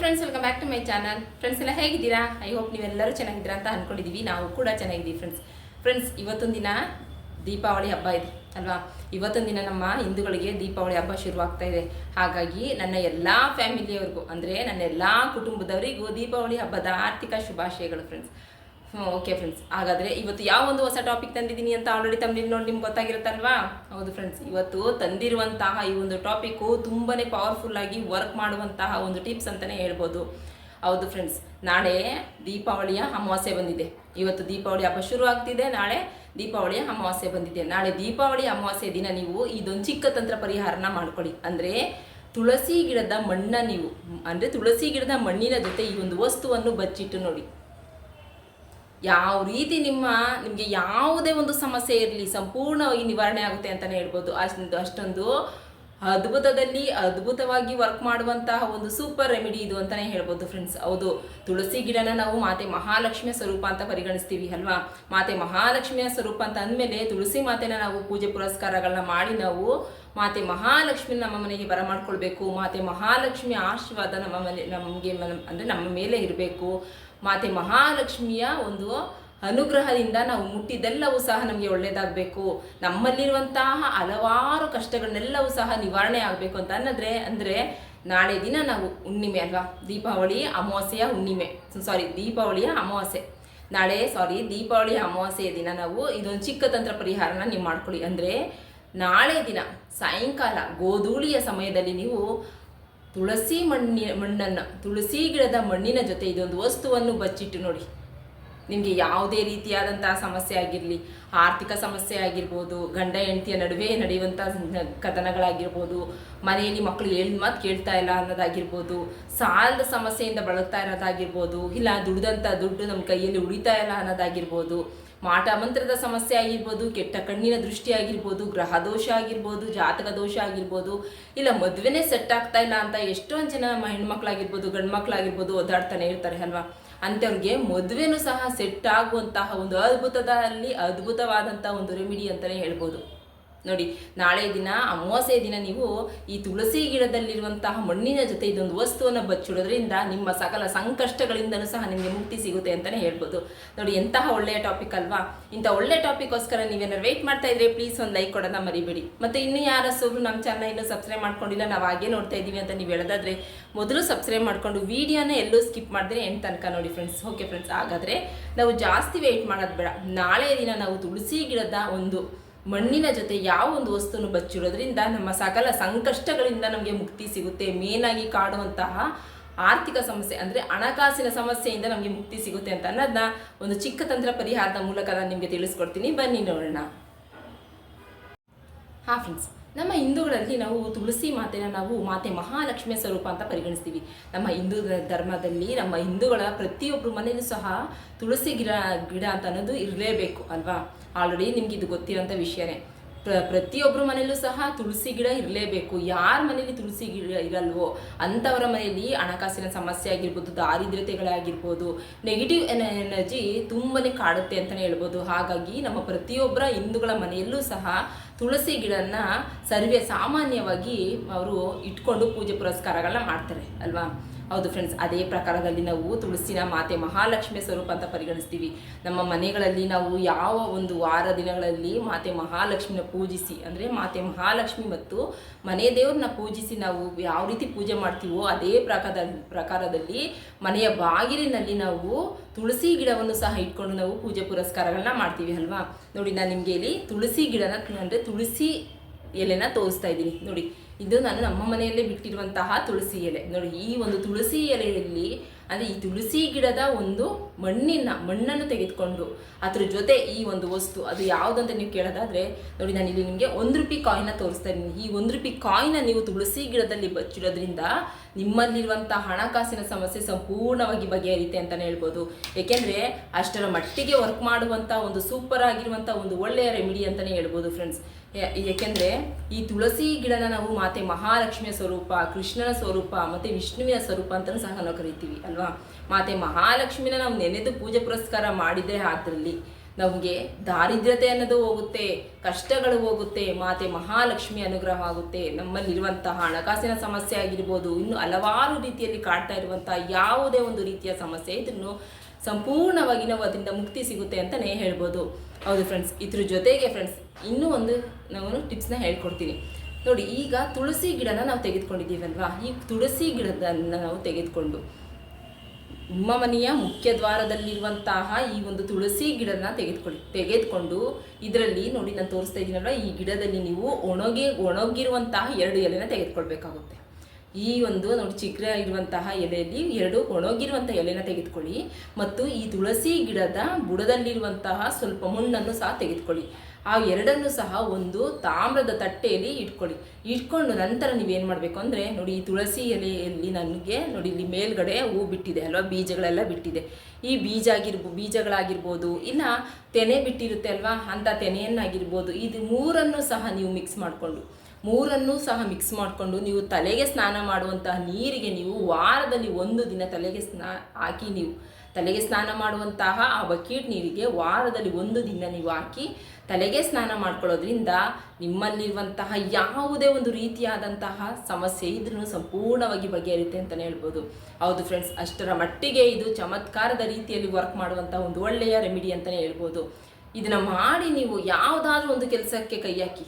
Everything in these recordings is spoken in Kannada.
Friends welcome back to my channel friends ಎಲ್ಲ ಹೇಗಿದ್ದೀರಾ? ಐ ಹೋಪ್ ನೀವೆಲ್ಲರೂ ಚೆನ್ನಾಗಿದ್ದೀರಾ ಅಂತ ಅಂದ್ಕೊಂಡಿದ್ದೀವಿ ನಾವು ಕೂಡ ಚೆನ್ನಾಗಿದ್ದೀವಿ ಫ್ರೆಂಡ್ಸ್ ಫ್ರೆಂಡ್ಸ್ ಇವತ್ತೊಂದು ದಿನ ದೀಪಾವಳಿ ಹಬ್ಬ ಇದೆ, ಅಲ್ವಾ? ಇವತ್ತೊಂದು ದಿನ ನಮ್ಮ ಹಿಂದೂಗಳಿಗೆ ದೀಪಾವಳಿ ಹಬ್ಬ ಶುರುವಾಗ್ತಾ ಇದೆ. ಹಾಗಾಗಿ ನನ್ನ ಎಲ್ಲ ಫ್ಯಾಮಿಲಿಯವ್ರಿಗೂ ಅಂದರೆ ನನ್ನ ಎಲ್ಲ ಕುಟುಂಬದವರಿಗೂ ದೀಪಾವಳಿ ಹಬ್ಬದ ಆರ್ಥಿಕ ಶುಭಾಶಯಗಳು ಫ್ರೆಂಡ್ಸ್ ಓಕೆ ಫ್ರೆಂಡ್ಸ್ ಹಾಗಾದರೆ ಇವತ್ತು ಯಾವ ಒಂದು ಹೊಸ ಟಾಪಿಕ್ ತಂದಿದ್ದೀನಿ ಅಂತ ಆಲ್ರೆಡಿ ತಮ್ಮಲ್ಲಿ ನೋಡಿ ನಿಮ್ಗೆ ಗೊತ್ತಾಗಿರುತ್ತಲ್ವಾ? ಹೌದು ಫ್ರೆಂಡ್ಸ್ ಇವತ್ತು ತಂದಿರುವಂತಹ ಈ ಒಂದು ಟಾಪಿಕ್ಕು ತುಂಬಾ ಪವರ್ಫುಲ್ ಆಗಿ ವರ್ಕ್ ಮಾಡುವಂತಹ ಒಂದು ಟಿಪ್ಸ್ ಅಂತಲೇ ಹೇಳ್ಬೋದು. ಹೌದು ಫ್ರೆಂಡ್ಸ್ ನಾಳೆ ದೀಪಾವಳಿಯ ಅಮಾವಾಸ್ಯೆ ಬಂದಿದೆ. ಇವತ್ತು ದೀಪಾವಳಿ ಹಬ್ಬ ಶುರು ಆಗ್ತಿದೆ, ನಾಳೆ ದೀಪಾವಳಿಯ ಅಮಾವಾಸ್ಯೆ ಬಂದಿದೆ. ನಾಳೆ ದೀಪಾವಳಿ ಅಮಾವಾಸ್ಯೆ ದಿನ ನೀವು ಇದೊಂದು ಚಿಕ್ಕ ತಂತ್ರ ಪರಿಹಾರನ ಮಾಡ್ಕೊಳ್ಳಿ. ಅಂದರೆ ತುಳಸಿ ಗಿಡದ ಮಣ್ಣ ನೀವು, ಅಂದರೆ ತುಳಸಿ ಗಿಡದ ಮಣ್ಣಿನ ಜೊತೆ ಈ ಒಂದು ವಸ್ತುವನ್ನು ಬಚ್ಚಿಟ್ಟು ನೋಡಿ. ಯಾವ ರೀತಿ ನಿಮ್ಮ, ನಿಮಗೆ ಯಾವುದೇ ಒಂದು ಸಮಸ್ಯೆ ಇರಲಿ ಸಂಪೂರ್ಣವಾಗಿ ನಿವಾರಣೆ ಆಗುತ್ತೆ ಅಂತಲೇ ಹೇಳ್ಬೋದು. ಅಷ್ಟೊಂದು ಅಷ್ಟೊಂದು ಅದ್ಭುತದಲ್ಲಿ ಅದ್ಭುತವಾಗಿ ವರ್ಕ್ ಮಾಡುವಂತಹ ಒಂದು ಸೂಪರ್ ರೆಮಿಡಿ ಇದು ಅಂತಲೇ ಹೇಳ್ಬೋದು ಫ್ರೆಂಡ್ಸ್ ಹೌದು, ತುಳಸಿ ಗಿಡನ ನಾವು ಮಾತೆ ಮಹಾಲಕ್ಷ್ಮಿಯ ಸ್ವರೂಪ ಅಂತ ಪರಿಗಣಿಸ್ತೀವಿ ಅಲ್ವಾ? ಮಾತೆ ಮಹಾಲಕ್ಷ್ಮಿಯ ಸ್ವರೂಪ ಅಂತ ಅಂದಮೇಲೆ ತುಳಸಿ ಮಾತೆನ ನಾವು ಪೂಜೆ ಪುರಸ್ಕಾರಗಳನ್ನ ಮಾಡಿ ನಾವು ಮಾತೆ ಮಹಾಲಕ್ಷ್ಮಿ ನಮ್ಮ ಮನೆಗೆ ಬರಮಾಡ್ಕೊಳ್ಬೇಕು. ಮಾತೆ ಮಹಾಲಕ್ಷ್ಮಿ ಆಶೀರ್ವಾದ ನಮ್ಮ ಮನೆ ನಮಗೆ ಅಂದರೆ ನಮ್ಮ ಮೇಲೆ ಇರಬೇಕು. ಮಾತೆ ಮಹಾಲಕ್ಷ್ಮಿಯ ಒಂದು ಅನುಗ್ರಹದಿಂದ ನಾವು ಮುಟ್ಟಿದ್ದೆಲ್ಲವೂ ಸಹ ನಮಗೆ ಒಳ್ಳೆಯದಾಗಬೇಕು ನಮ್ಮಲ್ಲಿರುವಂತಹ ಹಲವಾರು ಕಷ್ಟಗಳನ್ನೆಲ್ಲವೂ ಸಹ ನಿವಾರಣೆ ಆಗಬೇಕು ಅಂತ ಅನ್ನೋದ್ರೆ, ಅಂದರೆ ನಾಳೆ ದಿನ ನಾವು ಹುಣ್ಣಿಮೆ ಅಲ್ವಾ? ದೀಪಾವಳಿ ಅಮಾವಾಸ್ಯೆಯ ಹುಣ್ಣಿಮೆ. ಸಾರಿ ದೀಪಾವಳಿಯ ಅಮಾವಾಸ್ಯೆ. ನಾಳೆ ಸಾರಿ ದೀಪಾವಳಿ ಅಮಾವಾಸ್ಯೆಯ ದಿನ ನಾವು ಇದೊಂದು ಚಿಕ್ಕ ತಂತ್ರ ಪರಿಹಾರನ ನೀವು ಮಾಡ್ಕೊಳ್ಳಿ. ಅಂದರೆ ನಾಳೆ ದಿನ ಸಾಯಂಕಾಲ ಗೋಧೂಳಿಯ ಸಮಯದಲ್ಲಿ ನೀವು ತುಳಸಿ ಮಣ್ಣಿನ ಮಣ್ಣನ್ನು, ತುಳಸಿ ಗಿಡದ ಮಣ್ಣಿನ ಜೊತೆ ಇದೊಂದು ವಸ್ತುವನ್ನು ಬಚ್ಚಿಟ್ಟು ನೋಡಿ. ನಿಮಗೆ ಯಾವುದೇ ರೀತಿಯಾದಂತಹ ಸಮಸ್ಯೆ ಆಗಿರಲಿ, ಆರ್ಥಿಕ ಸಮಸ್ಯೆ ಆಗಿರ್ಬೋದು, ಗಂಡ ಹೆಂಡತಿಯ ನಡುವೆ ನಡೆಯುವಂಥ ಕದನಗಳಾಗಿರ್ಬೋದು ಮನೆಯಲ್ಲಿ ಮಕ್ಕಳು ಹೇಳಿದ ಮಾತು ಕೇಳ್ತಾ ಇಲ್ಲ ಅನ್ನೋದಾಗಿರ್ಬೋದು, ಸಾಲದ ಸಮಸ್ಯೆಯಿಂದ ಬಳಲ್ತಾ ಇರೋದಾಗಿರ್ಬೋದು, ಇಲ್ಲ ದುಡ್ದಂಥ ದುಡ್ಡು ನಮ್ಮ ಕೈಯಲ್ಲಿ ಉಳಿತಾ ಇಲ್ಲ ಅನ್ನೋದಾಗಿರ್ಬೋದು, ಮಾಟ ಮಂತ್ರದ ಸಮಸ್ಯೆ ಆಗಿರ್ಬೋದು, ಕೆಟ್ಟ ಕಣ್ಣಿನ ದೃಷ್ಟಿ ಆಗಿರ್ಬೋದು, ಗ್ರಹ ದೋಷ ಆಗಿರ್ಬೋದು, ಜಾತಕ ದೋಷ ಆಗಿರ್ಬೋದು, ಇಲ್ಲ ಮದುವೆನೇ ಸೆಟ್ ಆಗ್ತಾ ಇಲ್ಲ ಅಂತ ಎಷ್ಟೊಂದು ಜನ ಹೆಣ್ಮಕ್ಳಾಗಿರ್ಬೋದು ಗಂಡು ಮಕ್ಕಳಾಗಿರ್ಬೋದು ಓದಾಡ್ತಾನೆ ಇರ್ತಾರೆ ಅಲ್ವಾ? ಅಂಥವ್ರಿಗೆ ಮದುವೆನೂ ಸಹ ಸೆಟ್ ಆಗುವಂತಹ ಒಂದು ಅದ್ಭುತದಲ್ಲಿ ಅದ್ಭುತವಾದಂಥ ಒಂದು ರೆಮಿಡಿ ಅಂತಲೇ ಹೇಳ್ಬೋದು. ನೋಡಿ, ನಾಳೆ ದಿನ, ಅಮಾವಾಸ್ಯೆ ದಿನ ನೀವು ಈ ತುಳಸಿ ಗಿಡದಲ್ಲಿರುವಂತಹ ಮಣ್ಣಿನ ಜೊತೆ ಇದೊಂದು ವಸ್ತುವನ್ನು ಬಚ್ಚಿಡೋದ್ರಿಂದ ನಿಮ್ಮ ಸಕಲ ಸಂಕಷ್ಟಗಳಿಂದಲೂ ಸಹ ನಿಮಗೆ ಮುಕ್ತಿ ಸಿಗುತ್ತೆ ಅಂತಲೇ ಹೇಳ್ಬೋದು. ನೋಡಿ, ಎಂತಹ ಒಳ್ಳೆಯ ಟಾಪಿಕ್ ಅಲ್ವಾ? ಇಂಥ ಒಳ್ಳೆ ಟಾಪಿಕ್ಗೋಸ್ಕರ ನೀವೇನಾದ್ರು ವೆಯ್ಟ್ ಮಾಡ್ತಾ ಇದ್ರೆ ಪ್ಲೀಸ್ ಒಂದು ಲೈಕ್ ಕೊಡೋದನ್ನ ಮರಿಬೇಡಿ. ಮತ್ತು ಇನ್ನೂ ಯಾರಸೋರು ನಮ್ಮ ಚಾನಲ್ ಇನ್ನೂ ಸಬ್ಸ್ಕ್ರೈಬ್ ಮಾಡ್ಕೊಂಡಿಲ್ಲ, ನಾವು ಹಾಗೆ ನೋಡ್ತಾ ಇದ್ದೀವಿ ಅಂತ ನೀವು ಹೇಳೋದಾದ್ರೆ, ಮೊದಲು ಸಬ್ಸ್ಕ್ರೈಬ್ ಮಾಡ್ಕೊಂಡು ವೀಡಿಯೋನ ಎಲ್ಲೂ ಸ್ಕಿಪ್ ಮಾಡಿದ್ರೆ ಎಂಟು ತನಕ ನೋಡಿ ಫ್ರೆಂಡ್ಸ್ ಓಕೆ ಫ್ರೆಂಡ್ಸ್ ಹಾಗಾದರೆ ನಾವು ಜಾಸ್ತಿ ವೆಯ್ಟ್ ಮಾಡೋದು ಬೇಡ. ನಾಳೆ ದಿನ ನಾವು ತುಳಸಿ ಗಿಡದ ಒಂದು ಮಣ್ಣಿನ ಜೊತೆ ಯಾವ ಒಂದು ವಸ್ತುವನ್ನು ಬಚ್ಚಿರೋದ್ರಿಂದ ನಮ್ಮ ಸಕಲ ಸಂಕಷ್ಟಗಳಿಂದ ನಮಗೆ ಮುಕ್ತಿ ಸಿಗುತ್ತೆ. ಮೇನಾಗಿ ಕಾಡುವಂತಹ ಆರ್ಥಿಕ ಸಮಸ್ಯೆ ಅಂದರೆ ಹಣಕಾಸಿನ ಸಮಸ್ಯೆಯಿಂದ ನಮಗೆ ಮುಕ್ತಿ ಸಿಗುತ್ತೆ ಅಂತ ಅನ್ನೋದನ್ನ ಒಂದು ಚಿಕ್ಕ ತಂತ್ರ ಪರಿಹಾರದ ಮೂಲಕ ನಾನು ನಿಮಗೆ ತಿಳಿಸ್ಕೊಡ್ತೀನಿ. ಬನ್ನಿ ನೋಡೋಣ. ಹಾಂ ಫ್ರೆಂಡ್ಸ್ ನಮ್ಮ ಹಿಂದೂಗಳಲ್ಲಿ ನಾವು ತುಳಸಿ ಮಾತೆನ ನಾವು ಮಾತೆ ಮಹಾಲಕ್ಷ್ಮಿಯ ಸ್ವರೂಪ ಅಂತ ಪರಿಗಣಿಸ್ತೀವಿ. ನಮ್ಮ ಹಿಂದೂ ಧರ್ಮದಲ್ಲಿ ನಮ್ಮ ಹಿಂದೂಗಳ ಪ್ರತಿಯೊಬ್ಬರು ಮನೆಯಲ್ಲೂ ಸಹ ತುಳಸಿ ಗಿಡ ಗಿಡ ಅಂತ ಅನ್ನೋದು ಇರಲೇಬೇಕು ಅಲ್ವಾ? ಆಲ್ರೆಡಿ ನಿಮ್ಗೆ ಇದು ಗೊತ್ತಿರೋಂಥ ವಿಷಯನೇ. ಪ್ರ ಪ್ರತಿಯೊಬ್ಬರ ಮನೆಯಲ್ಲೂ ಸಹ ತುಳಸಿ ಗಿಡ ಇರಲೇಬೇಕು. ಯಾರ ಮನೇಲಿ ತುಳಸಿ ಗಿಡ ಇರಲ್ವೋ ಅಂಥವರ ಮನೆಯಲ್ಲಿ ಹಣಕಾಸಿನ ಸಮಸ್ಯೆ ಆಗಿರ್ಬೋದು, ದಾರಿದ್ರ್ಯತೆಗಳಾಗಿರ್ಬೋದು ನೆಗೆಟಿವ್ ಎನರ್ಜಿ ತುಂಬನೇ ಕಾಡುತ್ತೆ ಅಂತಲೇ ಹೇಳ್ಬೋದು. ಹಾಗಾಗಿ ನಮ್ಮ ಪ್ರತಿಯೊಬ್ಬರ ಹಿಂದೂಗಳ ಮನೆಯಲ್ಲೂ ಸಹ ತುಳಸಿ ಗಿಡನ ಸರ್ವೇ ಸಾಮಾನ್ಯವಾಗಿ ಅವರು ಇಟ್ಕೊಂಡು ಪೂಜೆ ಪುರಸ್ಕಾರಗಳನ್ನ ಮಾಡ್ತಾರೆ ಅಲ್ವಾ? ಹೌದು ಫ್ರೆಂಡ್ಸ್ ಅದೇ ಪ್ರಕಾರದಲ್ಲಿ ನಾವು ತುಳಸಿನ ಮಾತೆ ಮಹಾಲಕ್ಷ್ಮಿ ಸ್ವರೂಪ ಅಂತ ಪರಿಗಣಿಸ್ತೀವಿ. ನಮ್ಮ ಮನೆಗಳಲ್ಲಿ ನಾವು ಯಾವ ಒಂದು ವಾರ ದಿನಗಳಲ್ಲಿ ಮಾತೆ ಮಹಾಲಕ್ಷ್ಮಿನ ಪೂಜಿಸಿ, ಅಂದರೆ ಮಾತೆ ಮಹಾಲಕ್ಷ್ಮಿ ಮತ್ತು ಮನೆ ದೇವ್ರನ್ನ ಪೂಜಿಸಿ ನಾವು ಯಾವ ರೀತಿ ಪೂಜೆ ಮಾಡ್ತೀವೋ ಅದೇ ಪ್ರಕಾರದ ಪ್ರಕಾರದಲ್ಲಿ ಮನೆಯ ಬಾಗಿಲಿನಲ್ಲಿ ನಾವು ತುಳಸಿ ಗಿಡವನ್ನು ಸಹ ಇಟ್ಕೊಂಡು ನಾವು ಪೂಜೆ ಪುರಸ್ಕಾರಗಳನ್ನ ಮಾಡ್ತೀವಿ ಅಲ್ವಾ? ನೋಡಿ, ನಾನು ನಿಮಗೆ ಇಲ್ಲಿ ತುಳಸಿ ಗಿಡನ, ಅಂದರೆ ತುಳಸಿ ಎಲೆನ ತೋರಿಸ್ತಾ ಇದ್ದೀನಿ. ನೋಡಿ ಇದು ನಾನು ನಮ್ಮ ಮನೆಯಲ್ಲೇ ಬಿಟ್ಟಿರುವಂತಹ ತುಳಸಿ ಎಲೆ. ನೋಡಿ, ಈ ಒಂದು ತುಳಸಿ ಎಲೆಯಲ್ಲಿ, ಅಂದರೆ ಈ ತುಳಸಿ ಗಿಡದ ಒಂದು ಮಣ್ಣಿನ, ಮಣ್ಣನ್ನು ತೆಗೆದುಕೊಂಡು ಅದ್ರ ಜೊತೆ ಈ ಒಂದು ವಸ್ತು, ಅದು ಯಾವುದಂತ ನೀವು ಕೇಳೋದಾದರೆ, ನೋಡಿ, ನಾನು ಇಲ್ಲಿ ನಿಮಗೆ ಒಂದು ರೂಪಾಯಿ ಕಾಯಿನ ತೋರಿಸ್ತಾ ಇದ್ದೀನಿ. ಈ ಒಂದು ರೂಪಾಯಿ ಕಾಯಿನ ನೀವು ತುಳಸಿ ಗಿಡದಲ್ಲಿ ಬಚ್ಚಿಡೋದ್ರಿಂದ ನಿಮ್ಮಲ್ಲಿರುವಂಥ ಹಣಕಾಸಿನ ಸಮಸ್ಯೆ ಸಂಪೂರ್ಣವಾಗಿ ಬಗೆಹರಿಯುತ್ತೆ ಅಂತಲೇ ಹೇಳ್ಬೋದು. ಏಕೆಂದರೆ, ಅಷ್ಟರ ಮಟ್ಟಿಗೆ ವರ್ಕ್ ಮಾಡುವಂಥ ಒಂದು ಸೂಪರ್ ಆಗಿರುವಂಥ ಒಂದು ಒಳ್ಳೆಯ ರೆಮಿಡಿ ಅಂತಲೇ ಹೇಳ್ಬೋದು ಫ್ರೆಂಡ್ಸ್ ಏಕೆಂದರೆ ಈ ತುಳಸಿ ಗಿಡನ ನಾವು ಮಾತೆ ಮಹಾಲಕ್ಷ್ಮಿಯ ಸ್ವರೂಪ, ಕೃಷ್ಣನ ಸ್ವರೂಪ, ಮತ್ತು ವಿಷ್ಣುವಿನ ಸ್ವರೂಪ ಅಂತಲೂ ಸಹ ನಾವು ಕರಿತೀವಿ, ಅಲ್ವಾ? ಮಾತೆ ಮಹಾಲಕ್ಷ್ಮಿನ ನಾವು ನೆನೆದು ಪೂಜೆ ಪುರಸ್ಕಾರ ಮಾಡಿದರೆ ಅದರಲ್ಲಿ ನಮಗೆ ದಾರಿದ್ರ್ಯತೆ ಅನ್ನೋದು ಹೋಗುತ್ತೆ, ಕಷ್ಟಗಳು ಹೋಗುತ್ತೆ, ಮಾತೆ ಮಹಾಲಕ್ಷ್ಮಿ ಅನುಗ್ರಹ ಆಗುತ್ತೆ. ನಮ್ಮಲ್ಲಿರುವಂತಹ ಹಣಕಾಸಿನ ಸಮಸ್ಯೆ ಆಗಿರ್ಬೋದು, ಇನ್ನು ಹಲವಾರು ರೀತಿಯಲ್ಲಿ ಕಾಡ್ತಾ ಇರುವಂತಹ ಯಾವುದೇ ಒಂದು ರೀತಿಯ ಸಮಸ್ಯೆ ಇದನ್ನು ಸಂಪೂರ್ಣವಾಗಿ ನಾವು ಅದರಿಂದ ಮುಕ್ತಿ ಸಿಗುತ್ತೆ ಅಂತಲೇ ಹೇಳ್ಬೋದು. ಹೌದು ಫ್ರೆಂಡ್ಸ್ ಇದ್ರ ಜೊತೆಗೆ ಫ್ರೆಂಡ್ಸ್ ಇನ್ನೂ ಒಂದು ನಾನು ಟಿಪ್ಸ್ನ ಹೇಳ್ಕೊಡ್ತೀನಿ. ನೋಡಿ, ಈಗ ತುಳಸಿ ಗಿಡನ ನಾವು ತೆಗೆದುಕೊಂಡಿದ್ದೀವಲ್ವಾ? ಈ ತುಳಸಿ ಗಿಡದನ್ನು ನಾವು ತೆಗೆದುಕೊಂಡು ನಿಮ್ಮ ಮನೆಯ ಮುಖ್ಯ ದ್ವಾರದಲ್ಲಿರುವಂತಹ ಈ ಒಂದು ತುಳಸಿ ಗಿಡನ ತೆಗೆದುಕೊಳ್ಳಿ ತೆಗೆದುಕೊಂಡು ಇದರಲ್ಲಿ ನೋಡಿ, ನಾನು ತೋರಿಸ್ತಾ ಇದ್ದೀನಲ್ವ? ಈ ಗಿಡದಲ್ಲಿ ನೀವು ಒಣಗಿ, ಒಣಗಿರುವಂತಹ ಎರಡು ಎಲೆನ ತೆಗೆದುಕೊಳ್ಬೇಕಾಗುತ್ತೆ. ಈ ಒಂದು ನೋಡಿ ಚಿಗ್ರ ಇರುವಂತಹ ಎಲೆಯಲ್ಲಿ ಎರಡು ಒಣಗಿರುವಂತಹ ಎಲೆನ ತೆಗೆದುಕೊಳ್ಳಿ ಮತ್ತು ಈ ತುಳಸಿ ಗಿಡದ ಬುಡದಲ್ಲಿರುವಂತಹ ಸ್ವಲ್ಪ ಮುಣ್ಣನ್ನು ಸಹ ತೆಗೆದುಕೊಳ್ಳಿ. ಆ ಎರಡನ್ನು ಸಹ ಒಂದು ತಾಮ್ರದ ತಟ್ಟೆಯಲ್ಲಿ ಇಟ್ಕೊಳ್ಳಿ. ಇಟ್ಕೊಂಡು ನಂತರ ನೀವೇನು ಮಾಡಬೇಕು ಅಂದರೆ ನೋಡಿ ಈ ತುಳಸಿ ಎಲೆಯಲ್ಲಿ ನನಗೆ ನೋಡಿ ಇಲ್ಲಿ ಮೇಲ್ಗಡೆ ಹೂ ಬಿಟ್ಟಿದೆ ಅಲ್ವಾ? ಬೀಜಗಳೆಲ್ಲ ಬಿಟ್ಟಿದೆ. ಈ ಬೀಜ ಆಗಿರ್ಬೋ ಬೀಜಗಳಾಗಿರ್ಬೋದು ಇಲ್ಲ ತೆನೆ ಬಿಟ್ಟಿರುತ್ತೆ ಅಲ್ವಾ? ಅಂಥ ತೆನೆಯನ್ನಾಗಿರ್ಬೋದು. ಇದು ಮೂರನ್ನು ಸಹ ನೀವು ಮಿಕ್ಸ್ ಮಾಡಿಕೊಂಡು ಮೂರನ್ನು ಸಹ ಮಿಕ್ಸ್ ಮಾಡಿಕೊಂಡು ನೀವು ತಲೆಗೆ ಸ್ನಾನ ಮಾಡುವಂತಹ ನೀರಿಗೆ ನೀವು ವಾರದಲ್ಲಿ ಒಂದು ದಿನ ತಲೆಗೆ ಸ್ನಾ, ಹಾಕಿ ನೀವು ತಲೆಗೆ ಸ್ನಾನ ಮಾಡುವಂತಹ ಆ ಬಕೀಟ್ ನೀರಿಗೆ ವಾರದಲ್ಲಿ ಒಂದು ದಿನ ನೀವು ಹಾಕಿ ತಲೆಗೆ ಸ್ನಾನ ಮಾಡ್ಕೊಳ್ಳೋದ್ರಿಂದ ನಿಮ್ಮಲ್ಲಿರುವಂತಹ ಯಾವುದೇ ಒಂದು ರೀತಿಯಾದಂತಹ ಸಮಸ್ಯೆ ಇದ್ರೂ ಸಂಪೂರ್ಣವಾಗಿ ಬಗೆಹರಿಯುತ್ತೆ ಅಂತಲೇ ಹೇಳ್ಬೋದು. ಹೌದು ಫ್ರೆಂಡ್ಸ್ ಅಷ್ಟರ ಮಟ್ಟಿಗೆ ಇದು ಚಮತ್ಕಾರದ ರೀತಿಯಲ್ಲಿ ವರ್ಕ್ ಮಾಡುವಂತಹ ಒಂದು ಒಳ್ಳೆಯ ರೆಮಿಡಿ ಅಂತಲೇ ಹೇಳ್ಬೋದು. ಇದನ್ನು ಮಾಡಿ ನೀವು ಯಾವುದಾದ್ರೂ ಒಂದು ಕೆಲಸಕ್ಕೆ ಕೈ ಹಾಕಿ.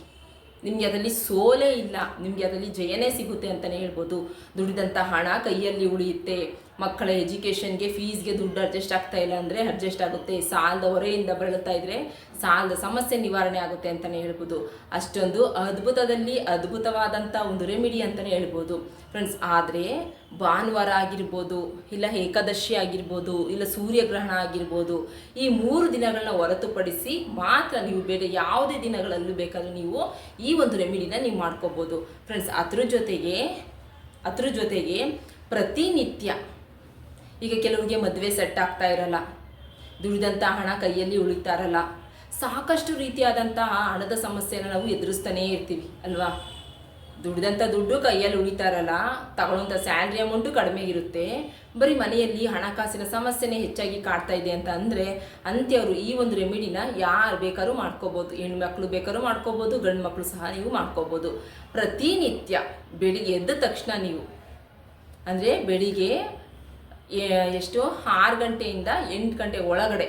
ನಿಮಗೆ ಅದರಲ್ಲಿ ಸೋಲೇ ಇಲ್ಲ ನಿಮಗೆ ಅದರಲ್ಲಿ ಜಯನೇ ಸಿಗುತ್ತೆ ಅಂತಲೇ ಹೇಳ್ಬೋದು. ದುಡಿದಂಥ ಹಣ ಕೈಯಲ್ಲಿ ಉಳಿಯುತ್ತೆ. ಮಕ್ಕಳ ಎಜುಕೇಷನ್ಗೆ ಫೀಸ್ಗೆ ದುಡ್ಡು ಅಡ್ಜಸ್ಟ್ ಆಗ್ತಾ ಇಲ್ಲ ಅಂದರೆ ಅಡ್ಜಸ್ಟ್ ಆಗುತ್ತೆ. ಸಾಲದ ಹೊರೆಯಿಂದ ಬಳಲ್ತಾ ಇದ್ದರೆ ಸಾಲದ ಸಮಸ್ಯೆ ನಿವಾರಣೆ ಆಗುತ್ತೆ ಅಂತಲೇ ಹೇಳ್ಬೋದು. ಅಷ್ಟೊಂದು ಅದ್ಭುತದಲ್ಲಿ ಅದ್ಭುತವಾದಂಥ ಒಂದು ರೆಮಿಡಿ ಅಂತಲೇ ಹೇಳ್ಬೋದು. ಫ್ರೆಂಡ್ಸ್, ಆದರೆ ಭಾನುವಾರ ಆಗಿರ್ಬೋದು, ಇಲ್ಲ ಏಕಾದಶಿ ಆಗಿರ್ಬೋದು, ಇಲ್ಲ ಸೂರ್ಯಗ್ರಹಣ ಆಗಿರ್ಬೋದು, ಈ ಮೂರು ದಿನಗಳನ್ನ ಹೊರತುಪಡಿಸಿ ಮಾತ್ರ ನೀವು ಬೇರೆ ಯಾವುದೇ ದಿನಗಳಲ್ಲೂ ಬೇಕಾದರೂ ನೀವು ಈ ಒಂದು ರೆಮಿಡಿನ ನೀವು ಮಾಡ್ಕೋಬೋದು. ಫ್ರೆಂಡ್ಸ್, ಅದ್ರ ಜೊತೆಗೆ ಅದ್ರ ಜೊತೆಗೆ ಪ್ರತಿನಿತ್ಯ ಈಗ ಕೆಲವರಿಗೆ ಮದುವೆ ಸೆಟ್ ಆಗ್ತಾ ಇರಲ್ಲ. ದುಡಿದಂಥ ಹಣ ಕೈಯಲ್ಲಿ ಉಳಿತಾ ಇರಲ್ಲ. ಸಾಕಷ್ಟು ರೀತಿಯಾದಂತಹ ಹಣದ ಸಮಸ್ಯೆನ ನಾವು ಎದುರಿಸ್ತಾನೇ ಇರ್ತೀವಿ, ಅಲ್ವಾ? ದುಡಿದಂಥ ದುಡ್ಡು ಕೈಯಲ್ಲಿ ಉಳಿತಾ ಇರಲ್ಲ ತಗೊಳ್ಳೋಂಥ ಸ್ಯಾಲ್ರಿ ಅಮೌಂಟು ಕಡಿಮೆ ಇರುತ್ತೆ. ಬರೀ ಮನೆಯಲ್ಲಿ ಹಣಕಾಸಿನ ಸಮಸ್ಯೆನೇ ಹೆಚ್ಚಾಗಿ ಕಾಡ್ತಾ ಇದೆ ಅಂತ ಅಂದರೆ ಅಂತ್ಯವರು ಈ ಒಂದು ರೆಮಿಡಿನ ಯಾರು ಬೇಕಾದ್ರೂ ಮಾಡ್ಕೋಬೋದು. ಹೆಣ್ಮಕ್ಳು ಬೇಕಾದ್ರೂ ಮಾಡ್ಕೋಬೋದು ಗಂಡು ಮಕ್ಕಳು ಸಹ ನೀವು ಮಾಡ್ಕೋಬೋದು. ಪ್ರತಿನಿತ್ಯ ಬೆಳಿಗ್ಗೆ ಎದ್ದ ತಕ್ಷಣ ನೀವು, ಅಂದರೆ ಬೆಳಿಗ್ಗೆ ಎಷ್ಟು ಆರು ಗಂಟೆಯಿಂದ ಎಂಟು ಗಂಟೆ ಒಳಗಡೆ.